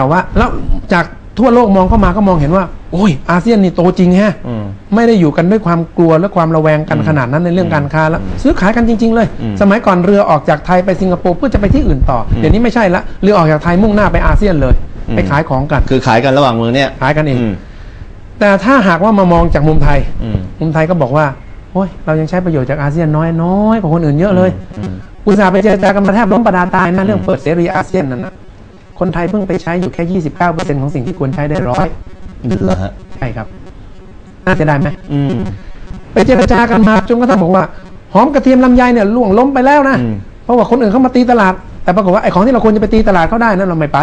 แต่ว่าแล้วจากทั่วโลกมองเข้ามาก็มองเห็นว่า โอ้ย อาเซียนนี่โตจริงแฮะอืมไม่ได้อยู่กันด้วยความกลัวและความระแวงกันขนาดนั้นในเรื่องการค้าแล้ว ซื้อขายกันจริง ๆ เลยอืมสมัยก่อนเรือออกจากไทยไปสิงคโปร์เพื่อจะไปที่อื่นต่ออเดี๋ยวนี้ไม่ใช่ละเรือออกจากไทยมุ่งหน้าไปอาเซียนเลยอืมไปขายของกัน คือขายกันระหว่างมือเนี่ยขายกันเองอืมแต่ถ้าหากว่ามามองจากมุมไทยอืมมุมไทยก็บอกว่าโอ้ยเรายังใช้ประโยชน์จากอาเซียนน้อยน้อยกว่าคนอื่นเยอะเลยอืมอุตส่าห์ไปเจรจากันมาแทบล้มประดาตายนะเรื่องเปิดเสรีอาเซียนนั่นนะ คนไทยเพิ่งไปใช้อยู่แค่ 29%ของสิ่งที่ควรใช้ได้ร้อยเหรอฮะใช่ครับ น่าจะได้ไหมอืมไปเจรจากันมาจนกระทั่งบอกว่า หอมกระเทียมลำไยเนี่ยล่วงล้มไปแล้วนะอืมเพราะว่าคนอื่นเขามาตีตลาด แต่ปรากฏว่าไอ้ของที่เราควรจะไปตีตลาดเขาได้นั้นเราไม่ไป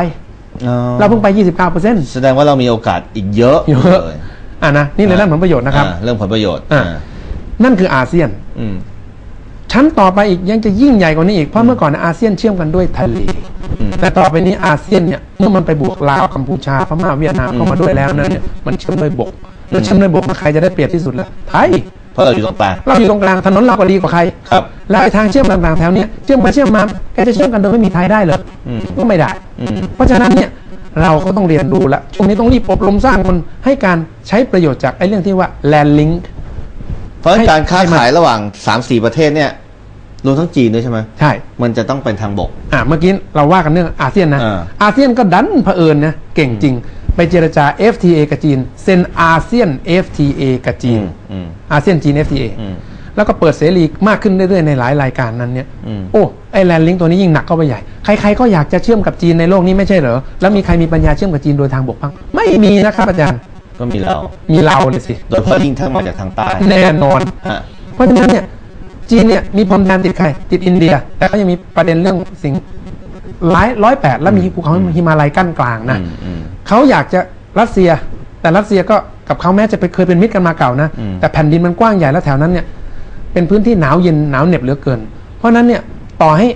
อ๋อเราเพิ่งไป 29%แสดงว่าเรามีโอกาสอีกเยอะเยอะเลยอะนะนี่ในเรื่องผลประโยชน์นะครับอ่าเรื่องผลประโยชน์อ่านั่นคืออาเซียน อืมชั้นต่อไปอีกยังจะยิ่งใหญ่กว่านี้อีก เพราะเมื่อก่อนอาเซียนเชื่อมกันด้วยทะเลอืม แต่ต่อไปนี้อาเซียนเนี่ยเมื่อมันไปบวกลาวกัมพูชาพม่าเวียดนามเข้ามาด้วยแล้วนั้นเนี่ยมันเชื่อมด้วยบกแล้วเชื่อมด้วยบกใครจะได้เปรียบที่สุดล่ะไทยเพราะเราอยู่ตรงกลางเราอยู่ตรงกลางถนนเราก็ดีกว่าใครครับแล้วไอ้ทางเชื่อมต่างๆแถวเนี้ยเชื่อมไปเชื่อมมาแกจะเชื่อมกันโดยไม่มีไทยได้เหรออืมก็ไม่ได้อืมเพราะฉะนั้นเนี่ยเราก็ต้องเรียนรู้ละช่วงนี้ต้องรีบอบรมสร้างคนให้การใช้ประโยชน์จากไอ้เรื่องที่ว่า land link เพราะฉะนั้นให้การค้าให้มันขายระหว่างสามสี่ประเทศเนี่ย รวมทั้งจีนด้วยใช่ไหมใช่ มันจะต้องเป็นทางบก อ่าเมื่อกี้เราว่ากันเรื่องอาเซียนนะอ่าอาเซียนก็ดันเผอิญนะเก่งจริง ไปเจรจา FTA กับจีนเซ็นอาเซียน FTA กับจีนอืมอาเซียนจีน FTA อืมแล้วก็เปิดเสรีมากขึ้นเรื่อยๆในหลายรายการนั้นเนี่ยอืมโอ้ไอแลนด์ลิงตัวนี้ยิ่งหนักเข้าไปใหญ่ ใครๆก็อยากจะเชื่อมกับจีนในโลกนี้ไม่ใช่เหรอ แล้วมีใครมีปัญญาเชื่อมกับจีนโดยทางบกบ้างไม่มีนะครับอาจารย์ก็มีเรา มีเราเลยสิ โดยเฉพาะยิ่งถ้ามาจากทางใต้ แน่นอนฮะเพราะฉะนั้นเนี่ย จีนเนี่ยมีพรมแดนติดใครติดอินเดีย แต่ก็ยังมีประเด็นเรื่องสิ่งหลายร้อยแปดแล้วมีภูเขาหิมาลัยกั้นกลางนะอืมอืมเขาอยากจะรัสเซีย แต่รัสเซียก็กับเขาแม้จะไปเคยเป็นมิตรกันมาเก่านะอืมแต่แผ่นดินมันกว้างใหญ่แล้วแถวนั้นเนี่ยเป็นพื้นที่หนาวเย็นหนาวเหน็บเหลือเกิน เพราะฉะนั้นเนี่ยต่อให้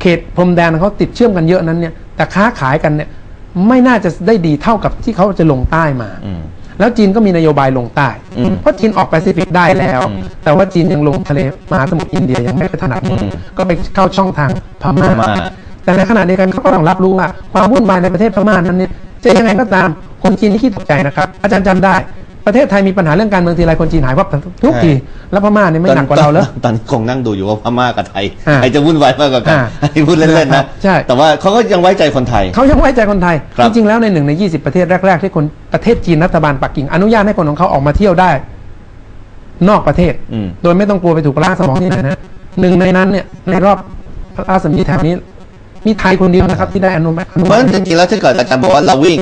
เขตพรมแดนเขาติดเชื่อมกันเยอะนั้นเนี่ยแต่ค้าขายกันเนี่ยไม่น่าจะได้ดีเท่ากับที่เขาจะลงใต้มาอืม แล้วจีนก็มีนโยบายลงใต้อืมเพราะจีนออกแปซิฟิกได้แล้ว แต่ว่าจีนยังลงทะเลมหาสมุทรอินเดียยังไม่ไปถนัดอืมก็ไปเข้าช่องทางพม่าพม่า แต่ในขณะเดียวกันเขาก็ต้องรับรู้ว่าความวุ่นวายในประเทศพม่านั้นเนี่ยจะยังไงก็ตามคนจีนที่คิดตกใจนะครับ อาจารย์จำได้ ประเทศไทยมีปัญหาเรื่องการเมืองทีไรคนจีนหายวับทุกที แล้วพม่าเนี่ยไม่หนักกว่าเราเลยตอนนี้คงนั่งดูอยู่ว่าพม่ากับไทยอ่าใครจะวุ่นวายมากกว่ากันอ่าให้พูดเล่นๆนะใช่แต่ว่าเขาก็ยังไว้ใจคนไทยเขายังไว้ใจคนไทยครับจริงๆแล้วในหนึ่งใน 20 ประเทศแรก ๆ ที่คนประเทศจีนรัฐบาลปักกิ่งอนุญาตให้คนของเขาออกมาเที่ยวได้ นอกประเทศอืมโดยไม่ต้องกลัวไปถูกล่าสมองที่ไหนนะหนึ่งในนั้นเนี่ยในรอบราศมีแถวนี้มีไทยคนเดียวนะครับที่ได้อนุมัติอนุเพมัราะฉะตินั้นจริงๆแล้วถ้าเกิดอาจารย์บอกว่าเราวิ่ง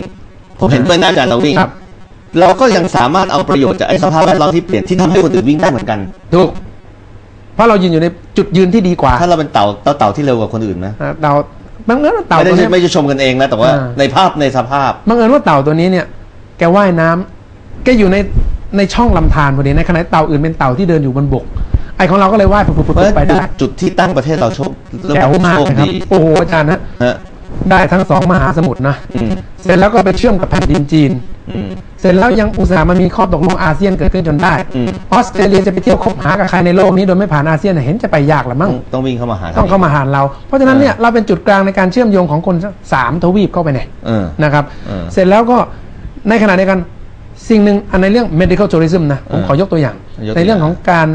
ผมเห็นด้วยหน้าอาจารย์เราวิ่งครับ เราก็ยังสามารถเอาประโยชน์จากไอ้สภาพแวดล้อมที่เปลี่ยนที่ทำให้คนอื่นวิ่งได้เหมือนกันถูกเพราะเรายืนอยู่ในจุดยืนที่ดีกว่า ถ้าเราเป็นเต่าเต่าเต่าที่เร็วกว่าคนอื่นนะอ่าเราบังเอิญว่าเต่าไม่ตัวได้เนี้ยไม่จะชมกันเองนะแต่ว่าอ่าในภาพในสภาพ บังเอิญว่าเต่าตัวนี้เนี่ย แกว่ายน้ำแกอยู่ในในช่องลำธารพอดีในขณะที่เต่าอื่นเป็นเต่าที่เดินอยู่บนบก ไอของเราก็เลยว่ายปุ๊บปุ๊บเพปุ๊บราะฉะนั้นไปได้จุดที่ตั้งประเทศเราโชคเรียกแจ๋วว่ามากโชคนะครับ ดีโอ้โหอาจารย์นะ ฮะได้ทั้งสองมหาสมุทรนะ อืม เสร็จแล้วก็ไปเชื่อมกับแผ่นดินจีนอืม เสร็จแล้วยังอุตส่าห์มันมีข้อตกลงอาเซียนเกิดขึ้นจนได้อืมออสเตรเลียจะไปเที่ยวคบหากับใครในโลกนี้โดยไม่ผ่านอาเซียนเห็นจะไปยากละมั้งต้องวิ่งเข้ามาหาต้องเข้ามาหาเรา เพราะฉะนั้นเนี่ยเราเป็นจุดกลางในการเชื่อมโยงของคนสามทวีปเข้าไปเนี่ยเออนะครับเออเสร็จแล้วก็ในขณะเดียวกันสิ่งหนึ่งอันในเรื่อง medical tourism นะผมเออขอยกตัวอย่างยกตัวอย่าง ในเรื่องของการ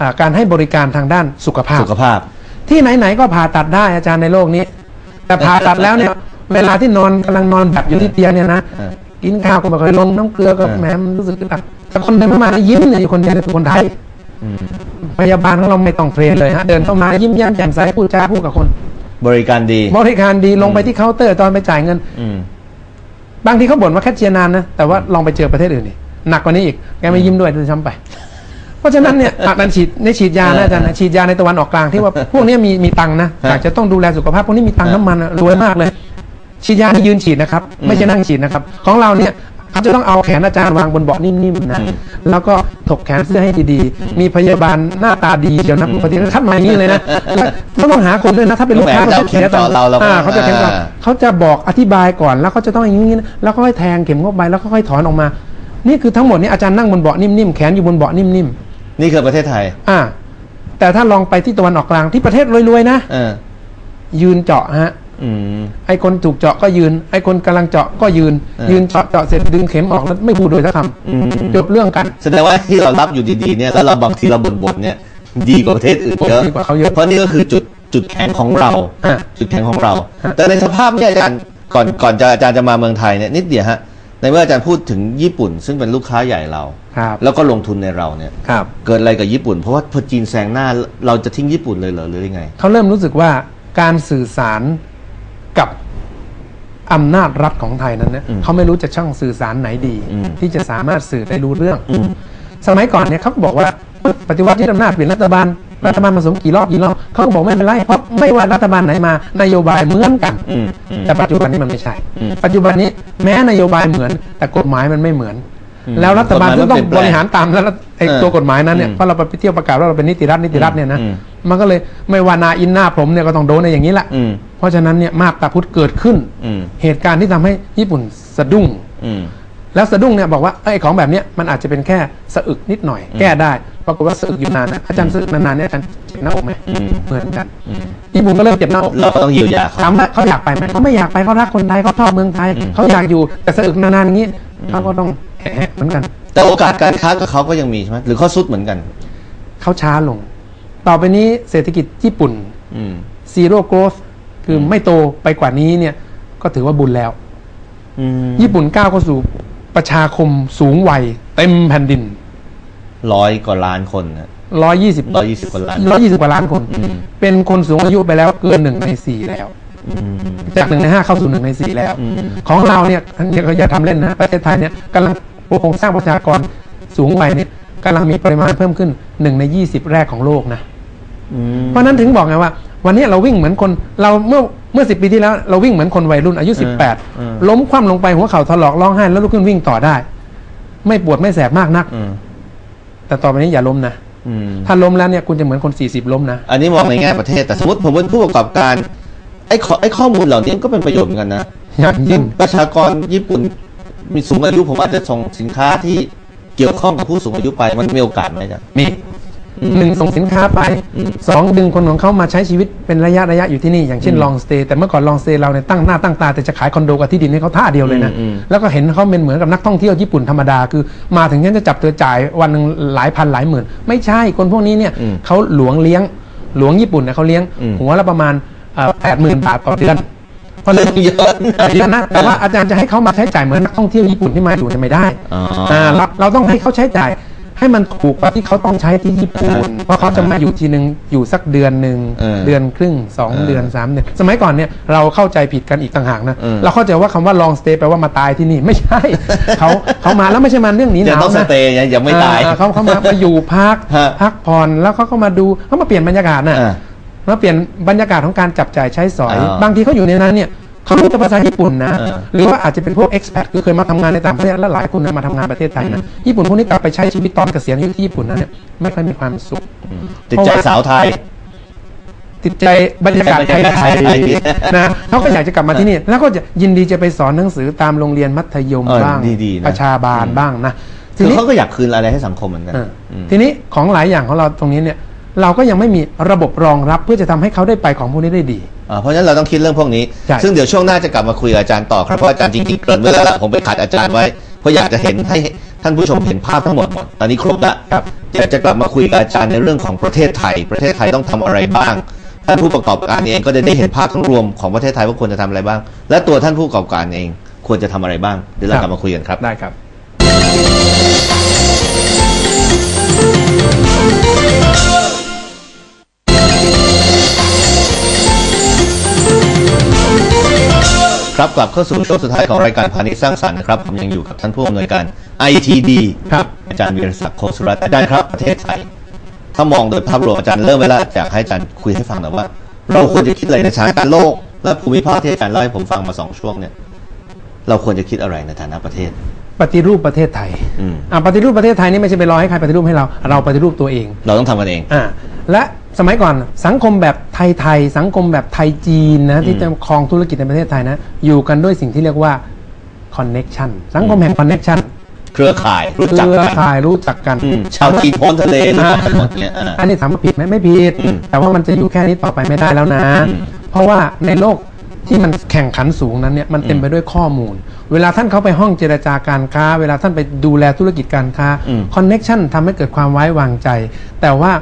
อ่าการให้บริการทางด้านสุขภาพสุขภาพ ที่ไหนๆก็ผ่าตัดได้อาจารย์ในโลกนี้ แต่ผ่าตัดแล้วเนี่ยเวลาที่นอนกำลังนอนแบบอยู่ที่เตียงเนี่ยนะเออ กินข้าวก็ไม่ค่อยลงน้ำเกลือก็เออแหมมันรู้สึกอึดอัดแต่คนในพม่ายิ้มเนี่ยอยู่คนเดียวเป็นคนไทยอืมพยาบาลของเราไม่ต้องเทรนเลยฮะเดินเข้ามายิ้มแย้มแจ่มใสพูดจาพูดกับคน บริการดี บริการดีลงไปที่เคาน์เตอร์ตอนไปจ่ายเงิน อืมบางทีเขาบ่นว่าแคชเชียร์นานนะแต่ว่าลองไปเจอประเทศอื่นดิหนักกว่านี้อีกแกไม่ยิ้มด้วยด้วยซ้ำไป เพราะฉะนั้นเนี่ยอะนั่นฉีดในฉีดยานะอาจารย์นะฉีดยาในตะวันออกกลางที่ว่าพวกเนี้ยมีมีตังค์นะฮะอยากจะต้องดูแลสุขภาพพวกนี้มีตังค์น้ำมันอะรวยมากเลย ฉีดยานี่ยืนฉีดนะครับ ไม่ใช่นั่งฉีดนะครับ ของเราเนี่ยเขาจะต้องเอาแขนอาจารย์วางบนเบาะนิ่มๆนะ แล้วก็ถกแขนเสื้อให้ดีๆ มีพยาบาลหน้าตาดีเดี๋ยวนะปกติทัดมาอย่างนี้เลยนะแล้วต้องหาคนด้วยนะ ถ้าเป็นลูกค้าแหมเขาจะเขียนเจาะเราเราอ่าเขาจะเขียนก่อนอ่าเขาจะบอกอธิบายก่อน แล้วเขาจะต้องอย่างนี้นะแล้วค่อยแทงเข็มเข้าไป แล้วค่อยถอนออกมา นี่คือทั้งหมดนี้อาจารย์นั่งบนเบาะนิ่มๆ แขนอยู่บนเบาะนิ่มนี่คือประเทศไทยๆอ่า แต่ถ้าลองไปที่ตะวันออกกลางที่ประเทศรวยๆนะเออยืนเจาะฮะอืม ไอ้คนถูกเจาะก็ยืน ไอ้คนกำลังเจาะก็ยืนเออยืนเจาะเจาะเสร็จดึงเข็มออกแล้วไม่พูดด้วยสักคอืมำจบเรื่องกัน แสดงว่าที่เรารับอยู่ดีๆเนี่ยแล้วเราบางทีเราบ่นๆเนี่ย ดีกว่าประเทศอื่นเยอะดีกว่าเขาเยอะเพราะนี่ก็คือจุดจุดแข็งของเราอะจุดแข็งของเราฮะแต่ในสภาพเนี่ยอาจารย์ก่อนก่อนจะอาจารย์จะมาเมืองไทยเนี่ยนิดเดียวฮะในเมื่ออาจารย์พูดถึงญี่ปุ่น ซึ่งเป็นลูกค้าใหญ่เราครับแล้วก็ลงทุนในเราเนี่ยครับเกิดอะไรกับญี่ปุ่น เพราะว่าพอจีนแซงหน้าเราจะทิ้งญี่ปุ่นเลยเหรอหรือยังไงเขาเริ่มรู้สึกว่าการสื่อสาร กับอำนาจรัฐของไทยนั้นเนี่ยอืมเขาไม่รู้จะช่องสื่อสารไหนดีอืมที่จะสามารถสื่อได้รู้เรื่องอืมสมัยก่อนเนี่ยเขาก็บอกว่าปฏิวัติที่อำนาจเปลี่ยนรัฐบาลรัฐบาลผสมกี่รอบกี่รอบเขาก็บอกไม่เป็นไรเพราะไม่ว่ารัฐบาลไหนมานโยบายเหมือนกันอืมอืมแต่ปัจจุบันนี้มันไม่ใช่อืมปัจจุบันนี้แม้นโยบายเหมือน แต่กฎหมายมันไม่เหมือนอืมแล้วรัฐบาลกฎหมายก็มันต้อเปลี่ยนแปลงงบริหารตามแล้วไอ้เออตัวกฎหมายนั้นเนี่ยอืมเพราะเราไปเที่ยวประกาศว่าเราเป็นนิติรัฐนิติรัฐเนี่ยนะอื มมันก็เลยไม่ว่านาอินหน้าผมเนี่ยก็ต้องโดนในอย่างนี้แหละอืม เพราะฉะนั้นเนี่ยมาบตาพุทธเกิดขึ้น อืม เหตุการณ์ที่ทำให้ญี่ปุ่นสะดุ้ง อืม แล้วสะดุ้งเนี่ยบอกว่าไอ้ของแบบเนี้ยมันอาจจะเป็นแค่สะอึกนิดหน่อย แก้ได้ ปรากฏว่าสะอึกอยู่นานนะอาจารย์สะอึกนานๆเนี่ยอาจารย์เจ็บหน้าอกไหมอืม เหมือนกันญี่ปุ่นก็เริ่มเจ็บหน้าอกเราก็ต้องเยียวยาเขา ถามว่าเขาอยากไปไหมเขาไม่อยากไปเขารักคนไทยเขาชอบเมืองไทยเขาอยากอยู่แต่สะอึกนานๆอย่างนี้เขาก็ต้องแอะเหมือนกันแต่โอกาสการค้ากับเขาก็ยังมีใช่ไหมหรือเขาซุดเหมือนกัน เขาช้าลง ต่อไปนี้เศรษฐกิจญี่ปุ่นอืม zero growth คือไม่โตไปกว่านี้เนี่ย ก็ถือว่าบุญแล้วอืมญี่ปุ่นก้าวเข้าสู่ประชาคมสูงวัยเต็มแผ่นดินร้อยกว่าล้านคนนะ120ร้อยยี่สิบกว่าล้าน120กว่าล้านคนอืมเป็นคนสูงอายุไปแล้วเกินหนึ่งในสี่แล้วอืมจากหนึ่งในห้าเข้าสู่หนึ่งในสี่แล้วอืมของเราเนี่ยอย่าทำเล่นนะประเทศไทยเนี่ยกำลังโครงสร้างประชากรสูงวัยเนี่ยกำลังมีปริมาณเพิ่มขึ้นหนึ่งในยี่สิบแรกของโลกนะอืม เพราะฉะนั้นถึงบอกไงว่า วันนี้เราวิ่งเหมือนคนเราเมื่อเมื่อสิปีที่แล้วเราวิ่งเหมือนคนวัยรุ่นอายุเออเออ18 ล้มคว่ำลงไปหัวเข่าถลอกร้องไห้แล้วลุกขึ้นวิ่งต่อได้ ไม่ปวดไม่แสบมากนักอืมแต่ต่อไปนี้อย่าล้มนะอืมถ้าล้มแล้วเนี่ยคุณจะเหมือนคน 40 ล้มนะ อันนี้มองในแง่ประเทศแต่สมมติผมเป็นผู้ประกอบการไอ้ข้อไอ้ข้อมูลเหล่านี้ก็เป็นประโยชน์เหมือนกันนะอย่างยิ่งประชากรญี่ปุ่น มีสูงอายุผมอาจจะส่งสินค้าที่เกี่ยวข้องกับผู้สูงอายุไปมันมีโอกาสไหมจ๊ะมี หนึ่งส่งสินค้าไปสองดึงคนของเขามาใช้ชีวิตเป็นระยะระยะอยู่ที่นี่ อย่างเช่นลองสเตย์แต่เมื่อก่อนลองสเตย์เราเนี่ยตั้งหน้าตั้งตาแต่จะขายคอนโดกับที่ดินให้เขาท่าเดียวเลยนะอืมอืมแล้วก็เห็นเขาเป็นเหมือนกับนักท่องเที่ยวญี่ปุ่นธรรมดาคือ มาถึงฉันจะจับตัวจ่ายวันหนึ่งหลายพันหลายหมื่น ไม่ใช่คนพวกนี้เนี่ยอืมเขาหลวงเลี้ยงหลวงญี่ปุ่นเนี่ยเขาเลี้ยงอืมหัวละประมาณแปดหมื่นบาทต่อเดือนเพราะฉะนั้นเยอะเยอะนะแต่ว่าอาจารย์จะให้เขามาใช้จ่ายเหมือนนักท่องเที่ยวญี่ปุ่นที่มาอยู่เนี่ยไม่ได้อ๋ออ่าเราเราต้องให้เขาใช้จ่าย ให้มันถูกกว่าที่เขาต้องใช้ที่ญี่ปุ่นเพราะเขาจะมาอยู่ทีหนึ่งอยู่สักเดือนหนึ่งเออเดือนครึ่งสองเออเดือนสามเดือนสมัยก่อนเนี่ยเราเข้าใจผิดกันอีกต่างหากนะเออ เราเข้าใจว่าคำว่า long stay แปลว่ามาตายที่นี่ไม่ใช่ เขาเขามาแล้วไม่ใช่มาเรื่องหนี้หยังนาวต้องสนะ เตย์ยังยังไม่ตาย อ่เขาเขามามาอยู่พักฮะพักผ่อนแล้วเขาก็มาดูเขามาเปลี่ยนบรรยากาศน่ะอ่ามาเปลี่ยนบรรยากาศของการจับจ่ายใช้สอยอ่าบางทีเขาอยู่ในนั้นเนี่ย เขารู้แต่ภาษาญี่ปุ่นนะเออหรือว่าอาจจะเป็นพวก expat คือเคยมาทำงานในต่างประเทศแล้วหลายคนนะมาทำงานประเทศไทยนะ ญี่ปุ่นพวกนี้กลับไปใช้ชีวิตตอนเกษียณอยู่ที่ญี่ปุ่นนั้นเนี่ยไม่ค่อยมีความสุขติดใจสาวไทยติดใจบรรยากาศไทยบรรยากาศไทยๆนะเขาก็อยากจะกลับมาที่นี่ แล้วก็จะยินดีจะไปสอนหนังสือตามโรงเรียนมัธยมเออบ้างดีๆนะประชาบาลบ้างนะทีคือนี้เขาก็อยากคืนอะไรให้สังคมเหมือนกันเอออืมทีนี้ของหลายอย่างของเราตรงนี้เนี่ย เราก็ยังไม่มีระบบรองรับเพื่อจะทำให้เขาได้ไปของพวกนี้ได้ดีอ่าเพราะฉะนั้นเราต้องคิดเรื่องพวกนี้ใช่ซึ่งเดี๋ยวช่วงหน้าจะกลับมาคุยกับอาจารย์ต่อครับเพราะอาจารย์จริงๆเกริ่นไว้แล้วล่ะผมไปขัดอาจารย์ไว้เพราะอยากจะเห็นให้ท่านผู้ชมเห็นภาพทั้งหมดตอนนี้ครบแล้วครับอยากจะกลับมาคุยกับอาจารย์ในเรื่องของประเทศไทย ประเทศไทยต้องทำอะไรบ้างท่านผู้ประกอบการเองก็จะได้เห็นภาพทั้งรวมของประเทศไทยว่าควรจะทำอะไรบ้าง และตัวท่านผู้ประกอบการเองควรจะทำอะไรบ้างเดี๋ยวเรากลับมาคุยกันครับได้ครับ ครับกลับเข้าสู่ช่วงสุดท้ายของรายการพาณิชย์สร้างสรรค์นะครับผมยังอยู่กับท่านผู้อำนวยการ ITD ครับอาจารย์วีรศักดิ์โคสุรัตน์อาจารย์ครับประเทศไทยถ้ามองโดยภาพรวมอาจารย์เริ่มเวลาอยากให้อาจารย์คุยให้ฟังหน่อยว่า เราควรจะคิดอะไรในสถานการณ์โลก และภูมิภาคที่อาจารย์เล่าให้ผมฟังมาสองช่วงเนี่ย เราควรจะคิดอะไรในฐานะประเทศ ปฏิรูปประเทศไทยอืมอ่าปฏิรูปประเทศไทยนี่ไม่ใช่ไปรอให้ใครปฏิรูปให้เรา เราปฏิรูปตัวเอง เราต้องทำกันเองอ่าและ สมัยก่อนสังคมแบบไทยๆสังคมแบบไทยจีนนะที่จะครองธุรกิจในประเทศไทยนะ อยู่กันด้วยสิ่งที่เรียกว่า connection สังคมแห่ง connection เครือข่ายรู้เคจักรือกันข่ายรู้จักกันอืมชาวจีนพ้นทะเลรู้จักกันหมดเนี่ยอ่าอันนี้ถามว่าผิดไหมไม่ผิดอืมแต่ว่ามันจะอยู่แค่นี้ต่อไปไม่ได้แล้วนะอืมเพราะว่าในโลกที่มันแข่งขันสูงนั้นเนี่ยมันเต็มไปด้วยข้อมูล เวลาท่านเข้าไปห้องเจรจาการค้า เวลาท่านไปดูแลธุรกิจการค้าอืมคอนเน็ชันทำให้เกิดความไว้วางใจ แต่ว่า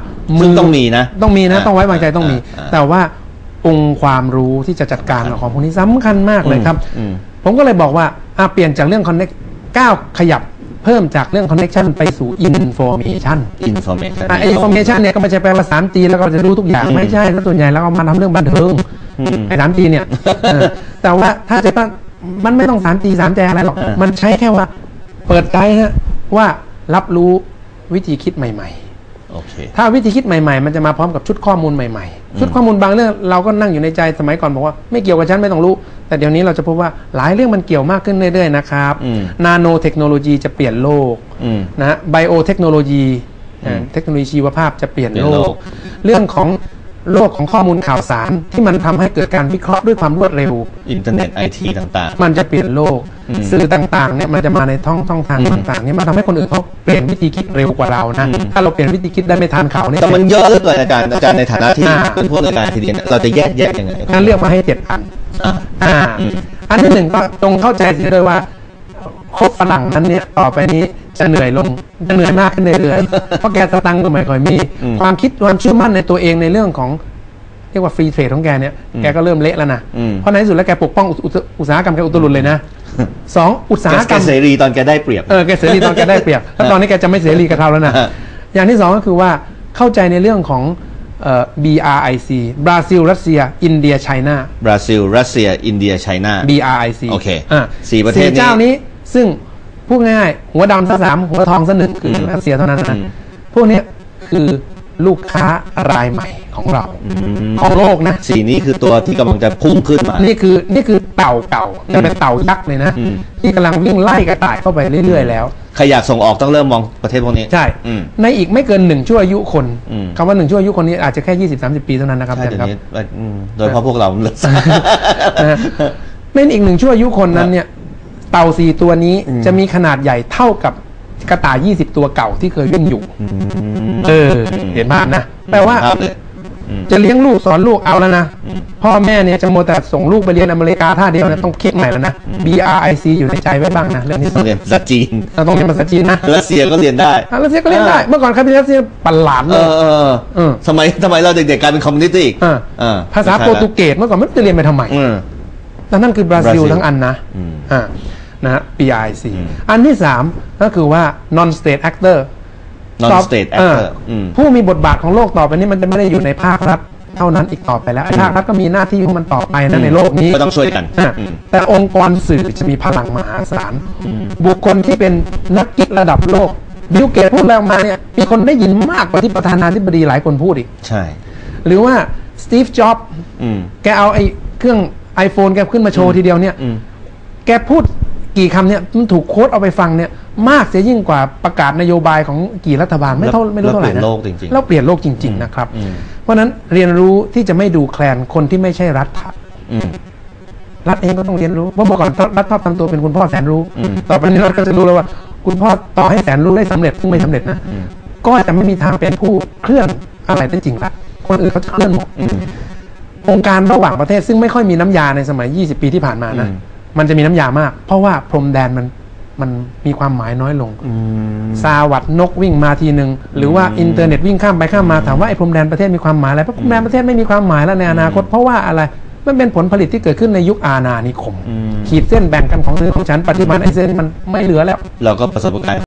ซึ่งต้องมีนะต้องมีนะอ่าต้องไว้วางใจต้องมี อ่าแต่ว่าองค์ความรู้ที่จะจัดการของพวกนี้สำคัญมากเลยครับอืม ผมก็เลยบอกว่าอะเปลี่ยนจากเรื่อง connect ก้าวขยับเพิ่มจากเรื่อง connection ไปสู่ information information อะไอ้ information เนี่ยก็ไม่ใช่แปลว่าสามจีแล้วก็จะรู้ทุกอย่างไม่ใช่แล้วส่วนใหญ่แล้วก็มาทำเรื่องบันเทิงอืมไอ้สามจีเนี่ยเออแต่ว่าถ้าจะต้อง มันไม่ต้องสามจีสามแจอะไรหรอกเออมันใช้แค่ว่า เปิดใจฮะว่ารับรู้วิธีคิดใหม่ ๆ โอเค ถ้าวิธีคิดใหม่ ๆ มันจะมาพร้อมกับชุดข้อมูลใหม่ๆ ชุดข้อมูลบางเรื่องเราก็นั่งอยู่ในใจสมัยก่อนบอกว่าไม่เกี่ยวกับฉันไม่ต้องรู้ แต่เดี๋ยวนี้เราจะพบว่าหลายเรื่องมันเกี่ยวมากขึ้นเรื่อยๆนะครับอืมนาโนเทคโนโลยีจะเปลี่ยนโลกอืมนะไบโอเทคโนโลยีอืมเทคโนโลยีชีวภาพจะเปลี่ยนเปลี่ยโลนโลกกเรื่องของ โลกของข้อมูลข่าวสารที่มันทำให้เกิดการวิเคราะห์ด้วยความรวดเร็ว อินเทอร์เน็ตไอทีต่างมันจะเปลี่ยนโลกอืมสื่อต่างๆเนี่ยมันจะมาในท่องท่องทางต่างๆเนี่ยมันทำให้คนอื่นเขาเปลี่ยนวิธีคิดเร็วกว่าเรานะอืมถ้าเราเปลี่ยนวิธีคิดได้ไม่ทันเขาเนี่ยๆแต่มันเยอะเหลือเกินอาจารย์อาจารย์ในฐานะที่อ่าเป็นผู้อำนวยการทีเดียนเราจะแยกแยกยังไงงั้นเลือกมาให้เจ็ดอันอะอ่าอันที่หนึ่งก็จงเข้าใจเสียด้วยว่าคบฝรั่งนั้นเนี่ยต่อไปนี้ จะเหนื่อยลงจะเหนื่อยมากขึ้นเรื่อยๆเพราะแกสตังค์ก็ไม่ค่อยมีอืมความคิดความเชื่อมั่นในตัวเองในเรื่องของเรียกว่าฟรีเทรดของแกเนี่ยแกก็เริ่มเละแล้วนะอืมเพราะในที่สุดแล้วแกปกป้องอุตอุตอุตสาหกรรมแกอุตรุดเลยนะสองอุตสาหแกกรรมเสรีตอนแกได้เปรียบเออแกเสรีตอนแกได้เปรียบแล้วตอนนี้แกจะไม่เสรีกับเราแล้วนะฮะอย่างที่สองก็คือว่าเข้าใจในเรื่องของเอ่อ BRIC บราซิล รัสเซีย อินเดียไชน่าบราซิล รัสเซีย อินเดียไชน่า BRIC โอเคอะสี่ประเทศนี้เจ้านี้ซึ่ง พูดง่ายๆหัวดำซะสามหัวทองซะหนึ่งคือรัสเซียเท่านั้นนะอืมพวกเนี้ยคือลูกค้ารายใหม่ของเราของโลกนะสีนี้คือตัวที่กำลังจะพุ่งขึ้นมา นี่คือนี่คือเต่าเก่าจะเป็นเต่ายักษ์เลยนะอืมที่กำลังวิ่งไล่กระต่ายเข้าไปเรื่อยๆแล้วใครอยากส่งออกต้องเริ่มมองประเทศพวกนี้ใช่อืมในอีกไม่เกินหนึ่งชั่วอายุคนอืมคำว่าหนึ่งชั่วอายุคนนี้อาจจะแค่ยี่สิบสามสิบปีเท่านั้นนะครับใช่อาจารเดี๋ยย์วครับนี้อืมโดยเฉพาะพวกเราเลยนะฮะในอีกหนึ่งชั่วอายุคนนั้นเนี่ย เต่าสี่ตัวนี้จะมีขนาดใหญ่เท่ากับกระต่ายยี่สิบตัวเก่าที่เคยวิ่งอยู่ เออ เห็นภาพนะ แปลว่าครับเลยจะเลี้ยงลูกสอนลูกเอาแล้วนะ พ่อแม่เนี่ยจะโมวแต่ส่งลูกไปเรียนอเมริกาท่าเดียวนะต้องคิดใหม่แล้วนะ BRIC อยู่ในใจไว้บ้างนะเรื่องนี้ต้องเรียนภาษาจีนเราต้องเรียนภาษาจีนนะรัสเซียก็เรียนได้อะรัสเซียก็เรียนได้ เมื่อก่อนครับรัสเซียประหลาดเอเลยอเออเออสมัยสมัยเราเด็กๆกลายเป็นคอมมิวนิสต์อีกอะเออภาษาโปรตุเกสเมื่อก่อนไม่รู้จะเรียนไปทำไมอืมแต่นั่นคือบราซิลบราซิลทั้งอันนะอืมอ่า นะฮะ BIC อืมอันที่สามก็คือว่า non state actor non ตอบ state เอ actor อออืมผู้มีบทบาทของโลกต่อไปนี้มันจะไม่ได้อยู่ในภาครัฐเท่านั้นอีกต่อไปแล้วไอ้ภาครัฐก็มีหน้าที่ของมันต่อไปนะในโลกนี้ก็ต้องช่วยกันอะอืมแต่องค์กรสื่อจะมีพลังมหาศาล บุคคลที่เป็นนักคิดระดับโลก บิลเกตพูดแล้วมาเนี่ย มีคนได้ยินมากกว่าที่ประธานาธิบดีหลายคนพูดอีก ใช่ หรือว่าสตีฟจ็อบอืมแกเอาไอ้เครื่อง iPhone แกขึ้นมาโชว์ทีเดียวเนี่ยอืมแกพูด กี่คำเนี่ยมันถูกโค้ดเอาไปฟังเนี่ยมากเสียยิ่งกว่าประกาศนโยบายของกี่รัฐบาลไม่เท่าแล้วไม่รู้เท่าไหร่นะแล้วเปลี่ยนโลกจริงๆ แล้วเปลี่ยนโลกจริง ๆ นะครับ อืม เพราะฉะนั้นเรียนรู้ที่จะไม่ดูแคลนคนที่ไม่ใช่รัฐะอืม รัฐเองก็ต้องเรียนรู้ เพราะเมื่อก่อนรัฐชอบทำตัวเป็นคุณพ่อแสนรู้ อืม ต่อไปนี้รัฐก็จะรู้แล้วว่า คุณพ่อต่อให้แสนรู้ได้สำเร็จซึ่งไม่สำเร็จนะก็จะไม่มีทางเป็นผู้เคลื่อนอะไรได้จริงละคนอื่นเขาจะเคลื่อนหมดองค์การระหว่างประเทศซึ่งไม่ค่อยมีน้ำยาในสมัย 20 ปีที่ผ่านมานะ อืม มันจะมีน้ำยามาก เพราะว่าพรมแดนมันมันมีความหมายน้อยลงอืมซาวัดนกวิ่งมาทีหนึ่งหรือว่าอินเทอร์เน็ตวิ่งข้ามไปข้ามมาถามว่าไอ้พรมแดนประเทศมีความหมายอะไรเพราะพรมแดนประเทศไม่มีความหมายแล้วในอนาคตเพราะว่าอะไรมันเป็นผลผลิตที่เกิดขึ้นในยุคอาณานิคมอืมขีดเส้นแบ่งกันของเธอของฉันปัจจุบันไอ้เส้นมันไม่เหลือแล้ว เราก็ประสบการณ์